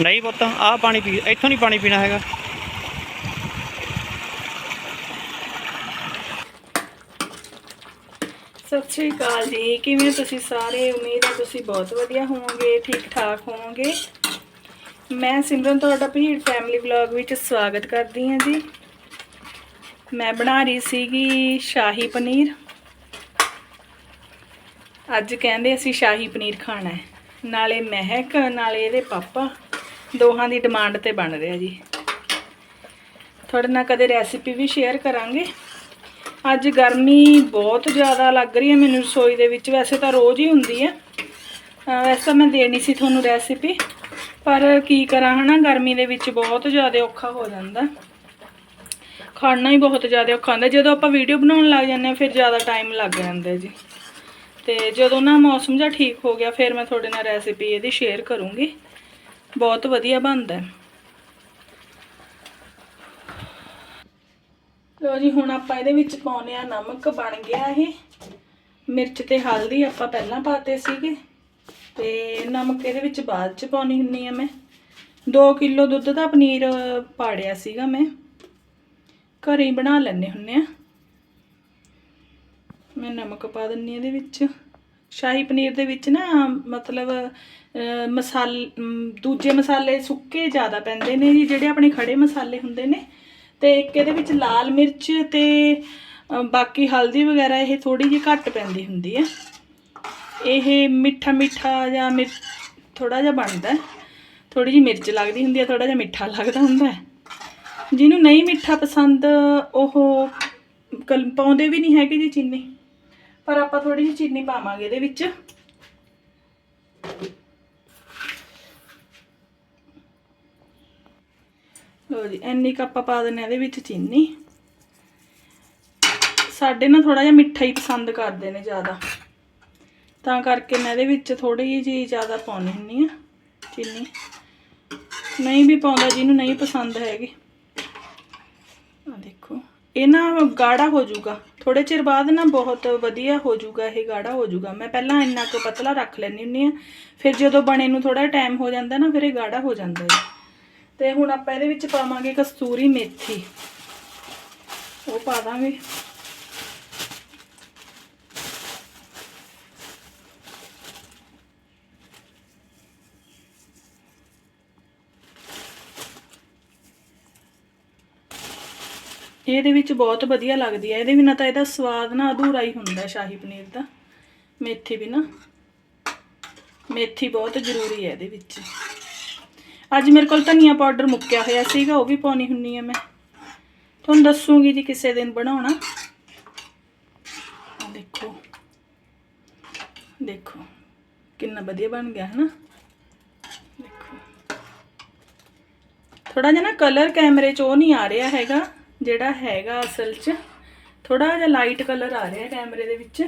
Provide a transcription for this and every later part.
ਨਹੀਂ ਪੁੱਤ, ਆਹ ਪਾਣੀ ਪੀ, ਇੱਥੋਂ ਨਹੀਂ ਪਾਣੀ ਪੀਣਾ ਹੈਗਾ। ਸਤਿ ਸ਼੍ਰੀ ਅਕਾਲ ਜੀ, ਕਿਵੇਂ ਤੁਸੀਂ ਸਾਰੇ? ਉਮੀਦ ਹੈ ਤੁਸੀਂ ਬਹੁਤ ਵਧੀਆ ਹੋਵੋਗੇ ਠੀਕ ਠਾਕ ਹੋਵੋਗੇ। ਮੈਂ ਸਿਮਰਨ, ਤੁਹਾਡਾ ਭੀੜ ਫੈਮਿਲੀ ਵਲੌਗ ਵਿੱਚ ਸਵਾਗਤ ਕਰਦੀ ਹਾਂ ਜੀ। ਮੈਂ ਬਣਾ ਰਹੀ ਸੀਗੀ ਸ਼ਾਹੀ ਪਨੀਰ। ਅੱਜ ਕਹਿੰਦੇ ਅਸੀਂ ਸ਼ਾਹੀ ਪਨੀਰ ਖਾਣਾ ਹੈ। ਨਾਲੇ ਮਹਿਕ, ਨਾਲੇ ਇਹਦੇ ਪਾਪਾ। ਦੋਹਾਂ ਦੀ ਡਿਮਾਂਡ ਤੇ ਬਣ ਰਿਹਾ ਜੀ। ਤੁਹਾਡੇ ਨਾਲ ਕਦੇ ਰੈਸਿਪੀ ਵੀ ਸ਼ੇਅਰ ਕਰਾਂਗੇ। ਅੱਜ ਗਰਮੀ ਬਹੁਤ ਜ਼ਿਆਦਾ ਲੱਗ ਰਹੀ ਹੈ, ਮੈਨੂੰ ਰਸੋਈ ਦੇ ਵਿੱਚ ਵੈਸੇ ਤਾਂ ਰੋਜ਼ ਹੀ ਹੁੰਦੀ ਹੈ। ਵੈਸੇ ਤਾਂ ਮੈਂ ਦੇਣੀ ਸੀ ਤੁਹਾਨੂੰ ਰੈਸਿਪੀ ਪਰ ਕੀ ਕਰਾਂ ਹਨਾ, ਗਰਮੀ ਦੇ ਵਿੱਚ ਬਹੁਤ ਜ਼ਿਆਦਾ ਔਖਾ ਹੋ ਜਾਂਦਾ। ਖਾਣਾ ਹੀ ਬਹੁਤ ਜ਼ਿਆਦਾ ਔਖਾ ਹੁੰਦਾ, ਜਦੋਂ ਆਪਾਂ ਵੀਡੀਓ ਬਣਾਉਣ ਲੱਗ ਜਾਂਦੇ ਹਾਂ, ਫਿਰ ਜ਼ਿਆਦਾ ਟਾਈਮ ਲੱਗ ਜਾਂਦਾ ਜੀ। ਤੇ ਜਦੋਂ ਨਾ ਮੌਸਮ ਜਿਹਾ ਠੀਕ ਹੋ ਗਿਆ, ਫਿਰ ਮੈਂ ਤੁਹਾਡੇ ਨਾਲ ਰੈਸਿਪੀ ਇਹਦੀ ਸ਼ੇਅਰ ਕਰੂੰਗੀ। ਬਹੁਤ ਵਧੀਆ ਬਣਦਾ ਲੋ ਜੀ, ਹੁਣ ਆਪਾਂ ਇਹਦੇ ਵਿੱਚ ਪਾਉਨੇ ਆ ਨਮਕ, ਬਣ ਗਿਆ ਇਹ। ਮਿਰਚ ਤੇ ਹਲਦੀ ਆਪਾਂ ਪਹਿਲਾਂ ਪਾਤੇ ਸੀਗੇ। ਤੇ ਨਮਕ ਇਹਦੇ ਵਿੱਚ ਬਾਅਦ ਚ ਪਾਉਣੀ ਹੁੰਨੀ ਆ ਮੈਂ। 2 ਕਿਲੋ ਦੁੱਧ ਦਾ ਪਨੀਰ ਪਾੜਿਆ ਸੀਗਾ ਮੈਂ। ਘਰੇ ਹੀ ਬਣਾ ਲੈਣੇ ਹੁੰਨੇ ਆ। ਮੈਂ ਨਮਕ ਪਾ ਦਿੰਨੀ ਆ ਇਹਦੇ ਵਿੱਚ। ਸ਼ਾਹੀ ਪਨੀਰ ਦੇ ਵਿੱਚ ਨਾ ਮਤਲਬ ਮਸਾਲ ਦੂਜੇ ਮਸਾਲੇ ਸੁੱਕੇ ਜ਼ਿਆਦਾ ਪੈਂਦੇ ਨੇ ਜੀ, ਜਿਹੜੇ ਆਪਣੇ ਖੜੇ ਮਸਾਲੇ ਹੁੰਦੇ ਨੇ। ਤੇ ਇੱਕ ਇਹਦੇ ਵਿੱਚ ਲਾਲ ਮਿਰਚ ਤੇ ਬਾਕੀ ਹਲਦੀ ਵਗੈਰਾ ਇਹ ਥੋੜੀ ਜਿਹੀ ਘੱਟ ਪੈਂਦੀ ਹੁੰਦੀ ਹੈ। ਇਹ ਮਿੱਠਾ ਮਿੱਠਾ ਜਾਂ ਮਿਰਚ ਥੋੜਾ ਜਿਹਾ ਬਣਦਾ ਥੋੜੀ ਜਿਹੀ ਮਿਰਚ ਲੱਗਦੀ ਹੁੰਦੀ ਹੈ ਥੋੜਾ ਜਿਹਾ ਮਿੱਠਾ ਲੱਗਦਾ ਹੁੰਦਾ ਹੈ। ਜਿਹਨੂੰ ਨਹੀਂ ਮਿੱਠਾ ਪਸੰਦ, ਉਹ ਕਲ, ਪਾਉਂਦੇ ਵੀ ਨਹੀਂ ਹੈਗੇ ਜੀ ਚੀਨੀ। ਪਰ ਆਪਾਂ ਥੋੜੀ ਜਿਹੀ ਚੀਨੀ ਪਾਵਾਂਗੇ ਇਹਦੇ ਵਿੱਚ। ਲੋ ਜੀ, ਇੰਨੀ ਕੁ ਆਪਾਂ ਪਾ ਦਿੰਨੇ ਇਹਦੇ ਵਿੱਚ ਚੀਨੀ। ਸਾਡੇ ਨਾ ਥੋੜਾ ਜਿਹਾ ਮਿੱਠਾ ਹੀ ਪਸੰਦ ਕਰਦੇ ਨੇ ਜ਼ਿਆਦਾ। ਤਾਂ ਕਰਕੇ ਮੈਂ ਇਹਦੇ ਵਿੱਚ ਥੋੜੀ ਜਿਹੀ ਜ਼ਿਆਦਾ ਪਾਉਣੀ ਹੁੰਨੀ ਆ ਚੀਨੀ। ਨਹੀਂ ਵੀ ਪਾਉਂਦਾ ਜਿਹਨੂੰ ਨਹੀਂ ਪਸੰਦ ਹੈਗੀ। ਆ ਦੇਖੋ, ਇਹ ਨਾ ਗਾੜਾ ਹੋ ਜਾਊਗਾ। ਥੋੜੇ ਚਿਰ ਬਾਅਦ ਨਾ ਬਹੁਤ ਵਧੀਆ ਹੋ ਜਾਊਗਾ ਇਹ ਗਾੜਾ, ਹੋ ਜਾਊਗਾ। ਮੈਂ ਪਹਿਲਾਂ ਇੰਨਾ ਕੁ ਪਤਲਾ ਰੱਖ ਲੈਣੀ ਹੁੰਨੀ ਆ ਫਿਰ ਜਦੋਂ ਬਣੇ ਨੂੰ ਥੋੜਾ ਟਾਈਮ ਹੋ ਜਾਂਦਾ ਨਾ, ਫਿਰ ਇਹ ਗਾੜਾ ਹੋ ਜਾਂਦਾ ਹੈ ਤੇ ਹੁਣ ਆਪਾਂ ਇਹਦੇ ਵਿੱਚ ਪਾਵਾਂਗੇ ਕਸਤੂਰੀ ਮੇਥੀ। ਉਹ ਪਾ ਦਾਂਗੇ। ਇਹਦੇ ਵਿੱਚ ਬਹੁਤ ਵਧੀਆ ਲੱਗਦੀ ਹੈ ਇਹਦੇ ਬਿਨਾਂ ਤਾਂ ਇਹਦਾ ਸਵਾਦ ਨਾ ਅਧੂਰਾ ਹੀ ਹੁੰਦਾ ਸ਼ਾਹੀ ਪਨੀਰ ਦਾ। ਮੇਥੀ ਵੀ ਮੇਥੀ ਬਹੁਤ ਜ਼ਰੂਰੀ ਹੈ ਇਹਦੇ ਵਿੱਚ। ਅੱਜ ਮੇਰੇ ਕੋਲ ਧਨੀਆ ਪਾਊਡਰ ਮੁੱਕਿਆ ਹੋਇਆ ਸੀਗਾ, ਉਹ ਵੀ ਪਾਉਣੀ ਹੁੰਨੀ ਆ ਮੈਂ। ਤੁਹਾਨੂੰ ਦੱਸੂਗੀ ਜੀ ਕਿਸੇ ਦਿਨ ਬਣਾਉਣਾ। ਆ ਦੇਖੋ। ਦੇਖੋ। ਕਿੰਨਾ ਵਧੀਆ ਬਣ ਗਿਆ ਹੈ ਨਾ ਦੇਖੋ। ਥੋੜਾ ਜਿਹਾ ਨਾ ਕਲਰ ਕੈਮਰੇ 'ਚ ਉਹ ਨਹੀਂ ਆ ਰਿਹਾ ਹੈਗਾ। ਜਿਹੜਾ ਹੈਗਾ ਅਸਲ 'ਚ ਥੋੜਾ ਜਿਹਾ ਲਾਈਟ ਕਲਰ ਆ ਰਿਹਾ ਕੈਮਰੇ ਦੇ ਵਿੱਚ।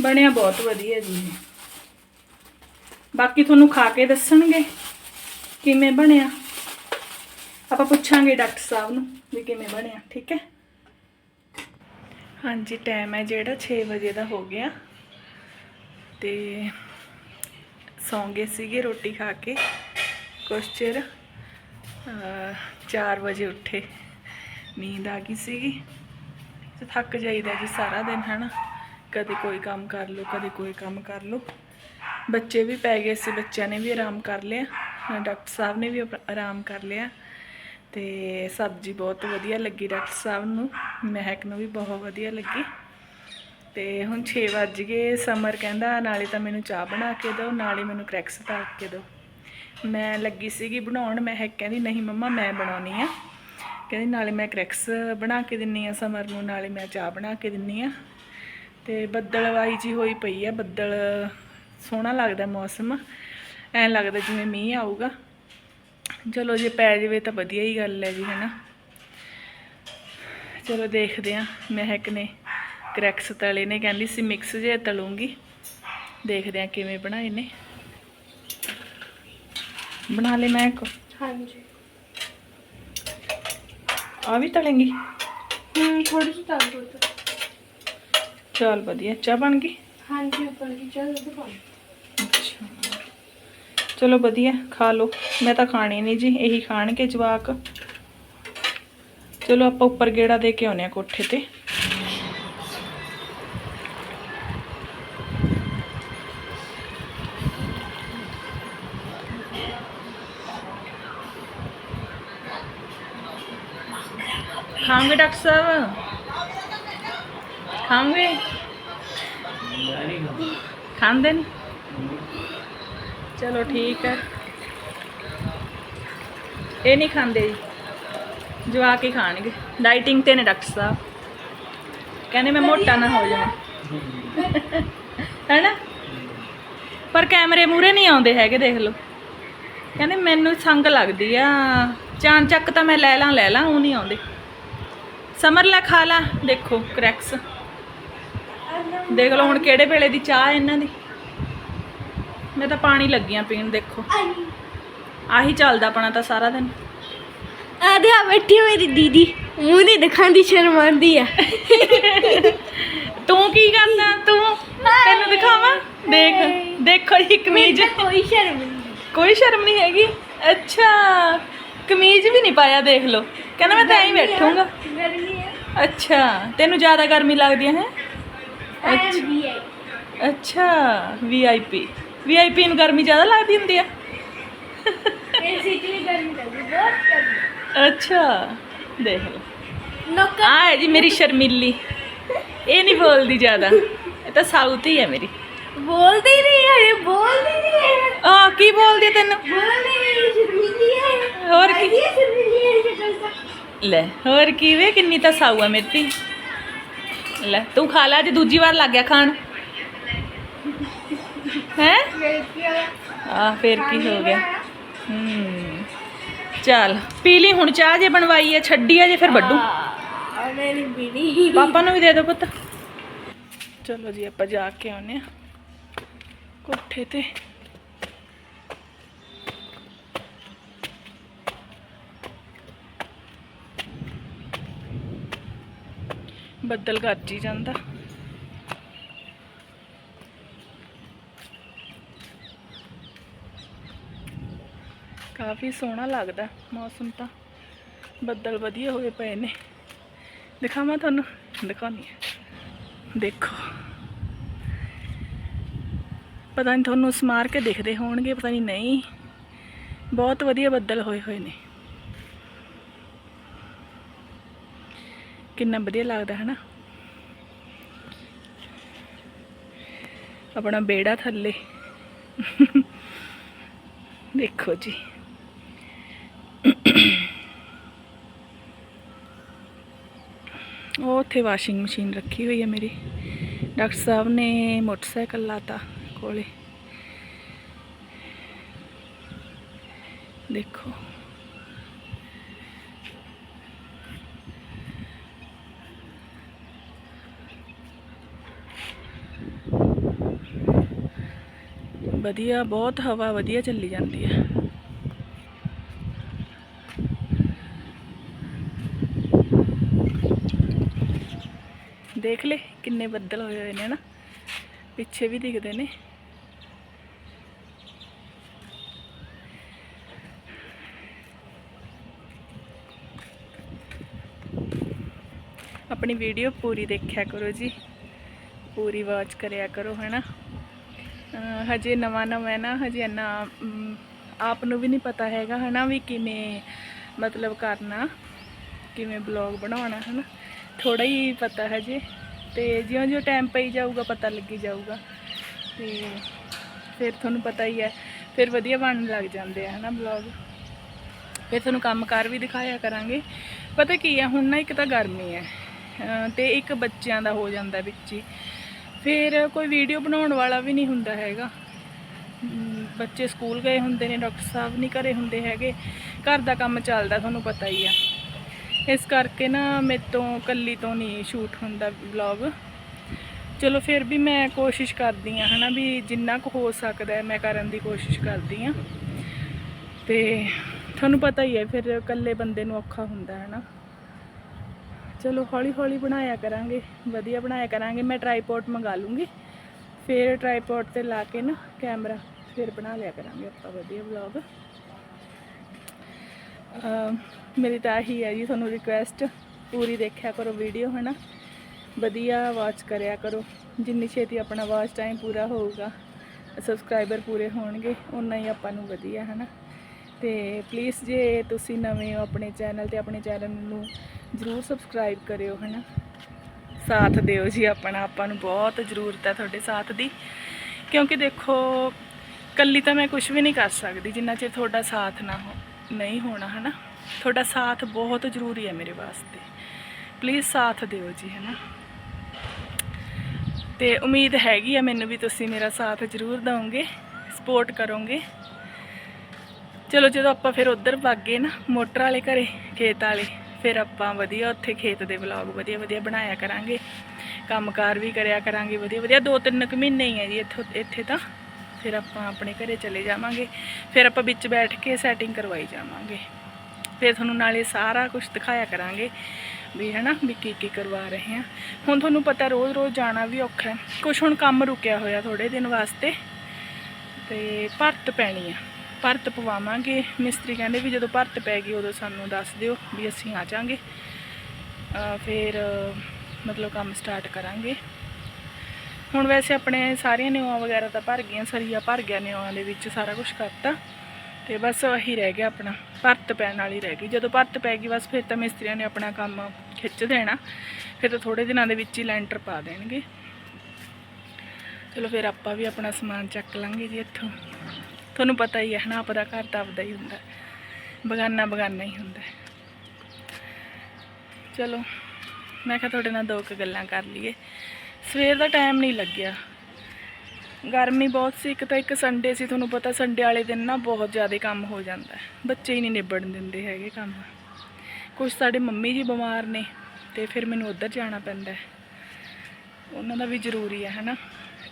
ਬਣਿਆ ਬਹੁਤ ਵਧੀਆ ਜੀ ਬਾਕੀ ਤੁਹਾਨੂੰ ਖਾ ਕੇ ਦੱਸਣਗੇ ਕਿਵੇਂ ਬਣਿਆ। ਆਪਾਂ ਪੁੱਛਾਂਗੇ ਡਾਕਟਰ ਸਾਹਿਬ ਨੂੰ ਵੀ ਕਿਵੇਂ ਬਣਿਆ, ਠੀਕ ਹੈ? ਹਾਂਜੀ ਟਾਈਮ ਹੈ ਜਿਹੜਾ 6 ਵਜੇ ਦਾ ਹੋ ਗਿਆ। ਤੇ ਸੌਂਗੇ ਸੀਗੇ ਰੋਟੀ ਖਾ ਕੇ। ਕੁਛ ਚਿਰ 4 ਵਜੇ ਉੱਠੇ। ਨੀਂਦ ਆ ਗਈ ਸੀਗੀ ਤੇ ਥੱਕ ਜਾਈਦਾ ਜੀ ਸਾਰਾ ਦਿਨ, ਹਨਾ? ਕਦੇ ਕੋਈ ਕੰਮ ਕਰ ਲਓ, ਕਦੇ ਕੋਈ ਕੰਮ ਕਰ ਲਓ। ਬੱਚੇ ਵੀ ਪੈ ਗਏ ਸੀ, ਬੱਚਿਆਂ ਨੇ ਵੀ ਆਰਾਮ ਕਰ ਲਿਆ, ਡਾਕਟਰ ਸਾਹਿਬ ਨੇ ਵੀ ਆਰਾਮ ਕਰ ਲਿਆ ਤੇ ਸਬਜ਼ੀ ਬਹੁਤ ਵਧੀਆ ਲੱਗੀ ਡਾਕਟਰ ਸਾਹਿਬ ਨੂੰ, ਮਹਿਕ ਨੂੰ ਵੀ ਬਹੁਤ ਵਧੀਆ ਲੱਗੀ। ਤੇ ਹੁਣ 6 ਵੱਜ ਗਏ, ਸਮਰ ਕਹਿੰਦਾ ਨਾਲੇ ਤਾਂ ਮੈਨੂੰ ਚਾਹ ਬਣਾ ਕੇ ਦਿਓ, ਨਾਲੇ ਮੈਨੂੰ ਕ੍ਰੈਕਸ ਤਲ ਕੇ ਦਿਓ। ਮੈਂ ਲੱਗੀ ਸੀਗੀ ਬਣਾਉਣ, ਮਹਿਕ ਕਹਿੰਦੀ, ਨਹੀਂ ਮੰਮਾ, ਮੈਂ ਬਣਾਉਣੀ ਆ। ਕਹਿੰਦੀ ਨਾਲੇ ਮੈਂ ਕਰੈਕਸ ਬਣਾ ਕੇ ਦਿੰਨੀ ਆ ਸਮਰ ਨੂੰ, ਨਾਲੇ ਮੈਂ ਚਾਹ ਬਣਾ ਕੇ ਦਿੰਨੀ ਆ। ਤੇ ਬੱਦਲਵਾਈ ਜੀ ਹੋਈ ਪਈ ਆ, ਬੱਦਲ ਸੋਹਣਾ ਲੱਗਦਾ ਮੌਸਮ, ਐਂ ਲੱਗਦਾ ਜਿਵੇਂ ਮੀਂਹ ਆਊਗਾ। ਚਲੋ ਜੇ ਪੈ ਜਾਵੇ ਤਾਂ ਵਧੀਆ ਹੀ ਗੱਲ ਹੈ ਜੀ, ਹੈਨਾ। ਚਲੋ ਦੇਖਦੇ ਆ ਮਹਿਕ ਨੇ ਕਰੈਕਸ ਤਲੇ ਨੇ, ਕਹਿੰਦੀ ਸੀ ਮਿਕਸ ਜੇ ਤਲੂੰਗੀ। ਦੇਖਦੇ ਆ ਕਿਵੇਂ ਬਣਾਏ ਨੇ। ਬਣਾ ਲੈ ਮੈਂ ਹਾਂਜੀ। ਆ ਵੀ ਤਲੇਂਗੀ? ਹਮ ਥੋੜੀ ਜਿਹੀ ਤਾਲ ਦੋ ਚਲ ਵਧੀਆ ਚਾਹ ਬਣ ਗਈ? ਹਾਂਜੀ ਉੱਪਰ ਕੀ ਚੱਲ ਦੋ ਪਾਣੀ ਅੱਛਾ। ਚਲੋ ਵਧੀਆ ਖਾ ਲਓ। ਮੈਂ ਤਾਂ ਖਾਣੀ ਨਹੀਂ ਜੀ ਇਹੀ ਖਾਣਗੇ ਜਵਾਕ। ਚਲੋ ਆਪਾਂ ਉੱਪਰ ਗੇੜਾ ਦੇ ਕੇ ਆਉਨੇ ਆ ਕੋਠੇ ਤੇ। ਖਾਂਗੇ ਡਾਕਟਰ ਸਾਹਿਬ? ਖਾਂਗੇ ਖਾਂਦੇ ਨਹੀਂ ਚਲੋ ਠੀਕ ਹੈ। ਇਹ ਨਹੀਂ ਖਾਂਦੇ ਜੀ। ਜਵਾਕ ਹੀ ਖਾਣਗੇ। ਡਾਈਟਿੰਗ ਤੇ ਨੇ ਡਾਕਟਰ ਸਾਹਿਬ। ਕਹਿੰਦੇ ਮੈਂ ਮੋਟਾ ਨਾ ਹੋ ਜਾਵਾਂ। ਹੈਨਾ ਪਰ ਕੈਮਰੇ ਮੂਰੇ ਨਹੀਂ ਆਉਂਦੇ ਹੈਗੇ, ਦੇਖ ਲਓ। ਕਹਿੰਦੇ ਮੈਨੂੰ ਸੰਗ ਲੱਗਦੀ ਆ। ਚਾਨ ਚੱਕ ਤਾਂ ਮੈਂ ਲੈ ਲਾਂ ਲੈ ਲਾਂ, ਉਹ ਨਹੀਂ ਆਉਂਦੇ। ਸਮਰ ਲੈ ਖਾ ਲਾ। ਦੇਖੋ ਕਰੈਕਸ ਦੇਖ ਲਓ ਹੁਣ ਕਿਹੜੇ ਵੇਲੇ ਦੀ ਚਾਹ ਇਹਨਾਂ ਦੀ। ਮੈਂ ਤਾਂ ਪਾਣੀ ਲੱਗੀਆਂ ਪੀਣ ਦੇਖੋ। ਆਹੀ ਚੱਲਦਾ ਆਪਣਾ ਤਾਂ ਸਾਰਾ ਦਿਨ। ਆਦੇ ਆ ਬੈਠੀ ਮੇਰੀ ਦੀਦੀ। ਮੂੰਹ ਨਹੀਂ ਦਿਖਾਉਂਦੀ ਸ਼ਰਮਾਂਦੀ ਆ। ਤੂੰ ਕੀ ਕਰਦਾ? ਤੂੰ ਤੈਨੂੰ ਦਿਖਾਵਾਂ? ਦੇਖ ਦੇਖੋ ਜੀ ਕਮੀਜ਼। ਕੋਈ ਸ਼ਰਮ ਨਹੀਂ ਕੋਈ ਸ਼ਰਮ ਨਹੀਂ ਹੈਗੀ? ਅੱਛਾ। ਕਮੀਜ਼ ਵੀ ਨਹੀਂ ਪਾਇਆ ਦੇਖ ਲਓ। ਕਹਿੰਦਾ ਮੈਂ ਤਾਂ ਐਂ ਹੀ ਬੈਠੂੰਗਾ। ਗਰਮੀ ਅੱਛਾ ਤੈਨੂੰ ਜ਼ਿਆਦਾ ਗਰਮੀ ਲੱਗਦੀ ਹੈ ਅੱਛਾ। ਵੀਆਈਪੀ ਵੀਆਈਪੀ ਨੂੰ ਗਰਮੀ ਜ਼ਿਆਦਾ ਲੱਗਦੀ ਹੁੰਦੀ ਆ ਇਹ ਸਿੱਟੀ ਵੀ ਗਰਮੀ ਲੱਗਦੀ ਬਹੁਤ ਗਰਮੀ। ਅੱਛਾ ਦੇਖ ਲਓ ਨੋਕਾ ਆ ਹੈ ਜੀ ਮੇਰੀ ਸ਼ਰਮੀਲੀ। ਇਹ ਨਹੀਂ ਬੋਲਦੀ ਜ਼ਿਆਦਾ। ਇਹ ਤਾਂ ਸਾਊਥ ਹੀ ਹੈ ਮੇਰੀ। ਬੋਲਦੀ ਨਹੀਂ ਹੈ ਬੋਲਦੀ ਨਹੀਂ ਹੈ। ਆ ਕੀ ਬੋਲਦੀ ਤੈਨੂੰ? ਬੋਲਦੀ ਨਹੀਂ ਸ਼ਰਮੀਲੀ ਹੈ। ਹੋਰ ਕੀ? ਸ਼ਰਮੀਲੀ ਹੈ ਸ਼ਕਲ ਲੈ ਹੋਰ ਕੀ ਵੇ ਕਿੰਨੀ ਤਾਂ ਸਾਊ ਆ ਮੇਰੀ ਲੈ ਤੂੰ ਖਾ ਲੈ ਅੱਜ ਦੂਜੀ ਵਾਰ ਲੱਗ ਗਿਆ ਖਾਣ। ਹੈ? ਆ ਫੇਰ ਕੀ ਹੋ ਗਿਆ। ਹੂੰ ਚੱਲ ਪੀ ਲਈ ਹੁਣ ਚਾਹ ਜੇ ਬਣਵਾਈ ਹੈ ਛੱਡੀ ਆ ਜੇ ਫਿਰ ਵੱਡੂ। ਮੇਰੀ ਪਾਪਾ ਨੂੰ ਵੀ ਦੇ ਦਿਓ ਪੁੱਤ। ਚਲੋ ਜੀ ਆਪਾਂ ਜਾ ਕੇ ਆਉਨੇ ਆ ਕੋਠੇ ਤੇ। ਬੱਦਲ ਗਰਜੀ ਜਾਂਦਾ। ਕਾਫੀ ਸੋਹਣਾ ਲੱਗਦਾ ਮੌਸਮ ਤਾਂ। ਬੱਦਲ ਵਧੀਆ ਹੋਏ ਪਏ ਨੇ। ਦਿਖਾਵਾਂ ਤੁਹਾਨੂੰ? ਦਿਖਾਉਣੀ ਹੈ ਦੇਖੋ। ਪਤਾ ਨਹੀਂ ਤੁਹਾਨੂੰ ਸਮਾਰ ਕੇ ਦਿਖਦੇ ਹੋਣਗੇ, ਪਤਾ ਨਹੀਂ ਨਹੀਂ। ਬਹੁਤ ਵਧੀਆ ਬੱਦਲ ਹੋਏ ਹੋਏ ਨੇ। ਕਿੰਨਾ ਵਧੀਆ ਲੱਗਦਾ ਹੈ ਨਾ ਆਪਣਾ ਬੇੜਾ ਥੱਲੇ। ਦੇਖੋ ਜੀ। ਉਹ ਉੱਥੇ ਵਾਸ਼ਿੰਗ ਮਸ਼ੀਨ ਰੱਖੀ ਹੋਈ ਹੈ ਮੇਰੀ। ਡਾਕਟਰ ਸਾਹਿਬ ਨੇ ਮੋਟਰਸਾਈਕਲ ਲਾਤਾ ਕੋਲੇ। ਦੇਖੋ। ਵਧੀਆ, ਬਹੁਤ ਹਵਾ ਵਧੀਆ ਚੱਲੀ ਜਾਂਦੀ ਹੈ। ਦੇਖ ਲੈ, ਕਿੰਨੇ ਬੱਦਲ ਹੋਏ ਹੋਏ ਨੇ ਨਾ। ਪਿੱਛੇ ਵੀ ਦਿਖਦੇ ਨੇ। ਆਪਣੀ ਵੀਡੀਓ ਪੂਰੀ ਦੇਖਿਆ ਕਰੋ ਜੀ। ਪੂਰੀ ਵਾਚ ਕਰਿਆ ਕਰੋ, ਹੈਨਾ। ਅਹ ਹਜੇ ਨਵਾਂ ਨਵਾਂ ਹੈ ਨਾ, ਹਜੇ ਇੰਨਾ ਆਪ ਨੂੰ ਵੀ ਨਹੀਂ ਪਤਾ ਹੈਗਾ ਹਨਾ ਵੀ ਕਿਵੇਂ ਮਤਲਬ ਕਰਨਾ, ਕਿਵੇਂ ਬਲੌਗ ਬਣਾਉਣਾ ਹਨਾ। ਥੋੜਾ ਹੀ ਪਤਾ ਹਜੇ ਜੀ ਤੇ ਜਿਉਂ ਜਿਉਂ ਟਾਈਮ ਪਈ ਜਾਊਗਾ, ਪਤਾ ਲੱਗੀ ਜਾਊਗਾ। ਤੇ ਫਿਰ ਤੁਹਾਨੂੰ ਪਤਾ ਹੀ ਹੈ, ਫਿਰ ਵਧੀਆ ਬਣਨ ਲੱਗ ਜਾਂਦੇ ਆ ਹਨਾ ਬਲੌਗ ਫਿਰ ਤੁਹਾਨੂੰ ਕੰਮਕਾਰ ਵੀ ਦਿਖਾਇਆ ਕਰਾਂਗੇ। ਪਤਾ ਕੀ ਹੈ ਹੁਣ ਨਾ ਇੱਕ ਤਾਂ ਗਰਮੀ ਹੈ, ਅਹ, ਤੇ ਇੱਕ ਬੱਚਿਆਂ ਦਾ ਹੋ ਜਾਂਦਾ ਵਿੱਚ ਹੀ। ਫਿਰ ਕੋਈ ਵੀਡੀਓ ਬਣਾਉਣ ਵਾਲਾ ਵੀ ਨਹੀਂ ਹੁੰਦਾ ਹੈਗਾ। ਬੱਚੇ ਸਕੂਲ ਗਏ ਹੁੰਦੇ ਨੇ, ਡਾਕਟਰ ਸਾਹਿਬ ਨਹੀਂ ਘਰੇ ਹੁੰਦੇ ਹੈਗੇ। ਘਰ ਦਾ ਕੰਮ ਚੱਲਦਾ, ਤੁਹਾਨੂੰ ਪਤਾ ਹੀ ਆ। ਇਸ ਕਰਕੇ ਨਾ ਮੇਰੇ ਤੋਂ ਕੱਲੀ ਤੋਂ ਨਹੀਂ ਸ਼ੂਟ ਹੁੰਦਾ ਵਲੌਗ ਚਲੋ ਫਿਰ ਵੀ ਮੈਂ ਕੋਸ਼ਿਸ਼ ਕਰਦੀ ਆ ਹਨਾ ਵੀ ਜਿੰਨਾ ਕੁ ਹੋ ਸਕਦਾ ਮੈਂ ਕਰਨ ਦੀ ਕੋਸ਼ਿਸ਼ ਕਰਦੀ ਆ। ਤੇ ਤੁਹਾਨੂੰ ਪਤਾ ਹੀ ਹੈ ਫਿਰ ਇਕੱਲੇ ਬੰਦੇ ਨੂੰ ਔਖਾ ਹੁੰਦਾ ਹੈ ਨਾ। ਚਲੋ ਹੌਲੀ ਹੌਲੀ ਬਣਾਇਆ ਕਰਾਂਗੇ, ਵਧੀਆ ਬਣਾਇਆ ਕਰਾਂਗੇ। ਮੈਂ ਟ੍ਰਾਈਪੋਡ ਮੰਗਾ ਲੂੰਗੀ। ਫਿਰ ਟ੍ਰਾਈਪੋਡ ਤੇ ਲਾ ਕੇ ਨਾ ਕੈਮਰਾ ਫਿਰ ਬਣਾ ਲਿਆ ਕਰਾਂਗੇ ਆਪਾਂ ਵਧੀਆ ਵਲੌਗ ਮੇਰੀ ਤਾਂ ਇਹੀ ਹੈ ਜੀ, ਤੁਹਾਨੂੰ ਰਿਕੁਐਸਟ ਪੂਰੀ ਦੇਖਿਆ ਕਰੋ ਵੀਡੀਓ ਹਨਾ? ਵਧੀਆ ਵਾਚ ਕਰਿਆ ਕਰੋ। ਜਿੰਨੀ ਛੇਤੀ ਆਪਣਾ ਵਾਚ ਟਾਈਮ ਪੂਰਾ ਹੋਊਗਾ ਸਬਸਕ੍ਰਾਈਬਰ ਪੂਰੇ ਹੋਣਗੇ ਉਨਾ ਹੀ ਆਪਾਂ ਨੂੰ ਵਧੀਆ, ਹਨਾ? ਤੇ ਪਲੀਜ਼ ਜੇ ਤੁਸੀਂ ਨਵੇਂ ਹੋ ਆਪਣੇ ਚੈਨਲ ਤੇ, ਆਪਣੇ ਚੈਨਲ ਨੂੰ ਜਰੂਰ ਸਬਸਕ੍ਰਾਈਬ ਕਰਿਓ, ਹਨਾ? ਸਾਥ ਦਿਓ ਜੀ ਆਪਣਾ, ਆਪਾਂ ਨੂੰ ਬਹੁਤ ਜ਼ਰੂਰਤ ਹੈ ਤੁਹਾਡੇ ਸਾਥ ਦੀ। ਕਿਉਂਕਿ ਦੇਖੋ ਕੱਲੀ ਤਾਂ ਮੈਂ ਕੁਝ ਵੀ ਨਹੀਂ ਕਰ ਸਕਦੀ ਜਿੰਨਾ ਚਿਰ ਤੁਹਾਡਾ ਸਾਥ ਨਾ ਹੋ, ਨਹੀਂ ਹੋਣਾ, ਹਨਾ? ਤੁਹਾਡਾ ਸਾਥ ਬਹੁਤ ਜ਼ਰੂਰੀ ਹੈ ਮੇਰੇ ਵਾਸਤੇ। ਪਲੀਜ਼ ਸਾਥ ਦਿਓ ਜੀ, ਹਨਾ? ਤੇ ਉਮੀਦ ਹੈਗੀ ਆ ਮੈਨੂੰ ਵੀ ਤੁਸੀਂ ਮੇਰਾ ਸਾਥ ਜ਼ਰੂਰ ਦਿਓਗੇ ਸਪੋਰਟ ਕਰੋਗੇ। ਚਲੋ ਜਦੋਂ ਆਪਾਂ ਫਿਰ ਉਧਰ ਵਗ ਗਏ ਨਾ, ਮੋਟਰ ਵਾਲੇ ਘਰੇ, ਖੇਤ ਵਾਲੇ, ਫਿਰ ਆਪਾਂ ਵਧੀਆ ਉੱਥੇ ਖੇਤ ਦੇ ਵਲੌਗ ਵਧੀਆ ਵਧੀਆ ਬਣਾਇਆ ਕਰਾਂਗੇ। ਕੰਮਕਾਰ ਵੀ ਕਰਿਆ ਕਰਾਂਗੇ ਵਧੀਆ ਵਧੀਆ, ਦੋ ਤਿੰਨ ਕੁ ਮਹੀਨੇ ਹੀ ਹੈ ਜੀ ਇੱਥੋਂ, ਇੱਥੇ ਤਾਂ। ਫਿਰ ਆਪਾਂ ਆਪਣੇ ਘਰੇ ਚਲੇ ਜਾਵਾਂਗੇ। ਫਿਰ ਆਪਾਂ ਵਿੱਚ ਬੈਠ ਕੇ ਸੈਟਿੰਗ ਕਰਵਾਈ ਜਾਵਾਂਗੇ। ਫਿਰ ਤੁਹਾਨੂੰ ਨਾਲੇ ਸਾਰਾ ਕੁਝ ਦਿਖਾਇਆ ਕਰਾਂਗੇ ਵੀ ਹਨਾ, ਵੀ ਕੀ ਕੀ ਕਰਵਾ ਰਹੇ ਹਾਂ। ਹੁਣ ਤੁਹਾਨੂੰ ਪਤਾ ਰੋਜ਼-ਰੋਜ਼ ਜਾਣਾ ਵੀ ਔਖਾ ਹੈ। ਕੁਝ ਹੁਣ ਕੰਮ ਰੁਕਿਆ ਹੋਇਆ ਥੋੜੇ ਦਿਨ ਵਾਸਤੇ, ਤੇ ਭਰਤ ਪੈਣੀ ਆ। ਭਰਤ ਪਵਾਵਾਂਗੇ। ਮਿਸਤਰੀ ਕਹਿੰਦੇ ਵੀ ਜਦੋਂ ਭਰਤ ਪੈ ਗਈ ਉਦੋਂ ਸਾਨੂੰ ਦੱਸ ਦਿਓ ਵੀ ਅਸੀਂ ਆ ਜਾਾਂਗੇ। ਫਿਰ, ਮਤਲਬ ਕੰਮ ਸਟਾਰਟ ਕਰਾਂਗੇ। ਹੁਣ ਵੈਸੇ ਆਪਣੇ ਸਾਰੀਆਂ ਨਿਉਆਂ ਵਗੈਰਾ ਤਾਂ ਭਰ ਗਈਆਂ, ਸਰੀਆ ਭਰ ਗਿਆ ਨਿਉਆਂ ਦੇ ਵਿੱਚ, ਸਾਰਾ ਕੁਝ ਕਰਤਾ। ਤੇ ਬਸ ਇਹੀ ਰਹਿ ਗਿਆ ਆਪਣਾ, ਭਰਤ ਪੈਣ ਵਾਲੀ ਰਹਿ ਗਈ। ਜਦੋਂ ਭਰਤ ਪੈ ਗਈ, ਬਸ ਫਿਰ ਤਾਂ ਮਿਸਤਰੀਆਂ ਨੇ ਆਪਣਾ ਕੰਮ ਖਿੱਚ ਦੇਣਾ। ਫਿਰ ਤਾਂ ਥੋੜੇ ਦਿਨਾਂ ਦੇ ਵਿੱਚ ਹੀ ਲੈਂਟਰ ਪਾ ਦੇਣਗੇ। ਚਲੋ ਫਿਰ ਆਪਾਂ ਵੀ ਆਪਣਾ ਸਮਾਨ ਚੱਕ ਲਾਂਗੇ ਜੀ ਇੱਥੋਂ। ਤੁਹਾਨੂੰ ਪਤਾ ਹੀ ਹੈ ਨਾ ਆਪਦਾ ਘਰ ਤਾਂ ਆਪਦਾ ਹੀ ਹੁੰਦਾ ਬਗਾਨਾ ਬਗਾਨਾ ਹੀ ਹੁੰਦਾ ਚਲੋ, ਮੈਂ ਕਿਹਾ ਤੁਹਾਡੇ ਨਾਲ ਦੋ ਕੁ ਗੱਲਾਂ ਕਰ ਲਈਏ। ਸਵੇਰ ਦਾ ਟਾਈਮ ਨਹੀਂ ਲੱਗਿਆ। ਗਰਮੀ ਬਹੁਤ ਸੀ, ਇੱਕ ਤਾਂ ਇੱਕ ਸੰਡੇ ਸੀ, ਤੁਹਾਨੂੰ ਪਤਾ ਸੰਡੇ ਵਾਲੇ ਦਿਨ ਨਾ ਬਹੁਤ ਜ਼ਿਆਦਾ ਕੰਮ ਹੋ ਜਾਂਦਾ ਬੱਚੇ ਹੀ ਨਹੀਂ ਨਿਬੜਨ ਦਿੰਦੇ ਹੈਗੇ ਕੰਮ। ਕੁਝ ਸਾਡੇ ਮੰਮੀ ਜੀ ਬਿਮਾਰ ਨੇ, ਤੇ ਫਿਰ ਮੈਨੂੰ ਉੱਧਰ ਜਾਣਾ ਪੈਂਦਾ ਉਹਨਾਂ ਦਾ ਵੀ ਜ਼ਰੂਰੀ ਹੈ, ਹਨਾ।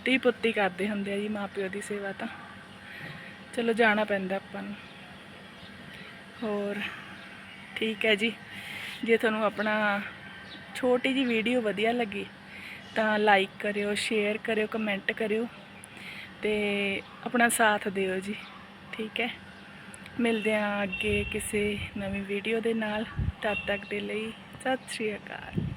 ਧੀ ਪੁੱਤੀ ਕਰਦੇ ਹੁੰਦੇ ਆ ਜੀ ਮਾਪਿਓ ਦੀ ਸੇਵਾ ਤਾਂ। ਚਲੋ ਜਾਣਾ ਪੈਂਦਾ ਆਪਾਂ ਨੂੰ। ਹੋਰ, ਠੀਕ ਹੈ ਜੀ। ਜੇ ਤੁਹਾਨੂੰ ਆਪਣਾ ਛੋਟੀ ਜੀ ਵੀਡੀਓ ਵਧੀਆ ਲੱਗੀ, ਤਾਂ ਲਾਈਕ ਕਰਿਓ ਸ਼ੇਅਰ ਕਰਿਓ ਕਮੈਂਟ ਕਰਿਓ ਤੇ ਆਪਣਾ ਸਾਥ ਦਿਓ ਜੀ। ਠੀਕ ਹੈ। ਮਿਲਦੇ ਹਾਂ ਅੱਗੇ ਕਿਸੇ ਨਵੀਂ ਵੀਡੀਓ ਦੇ ਨਾਲ। ਤਦ ਤੱਕ ਦੇ ਲਈ ਸਤਿ ਸ਼੍ਰੀ ਅਕਾਲ।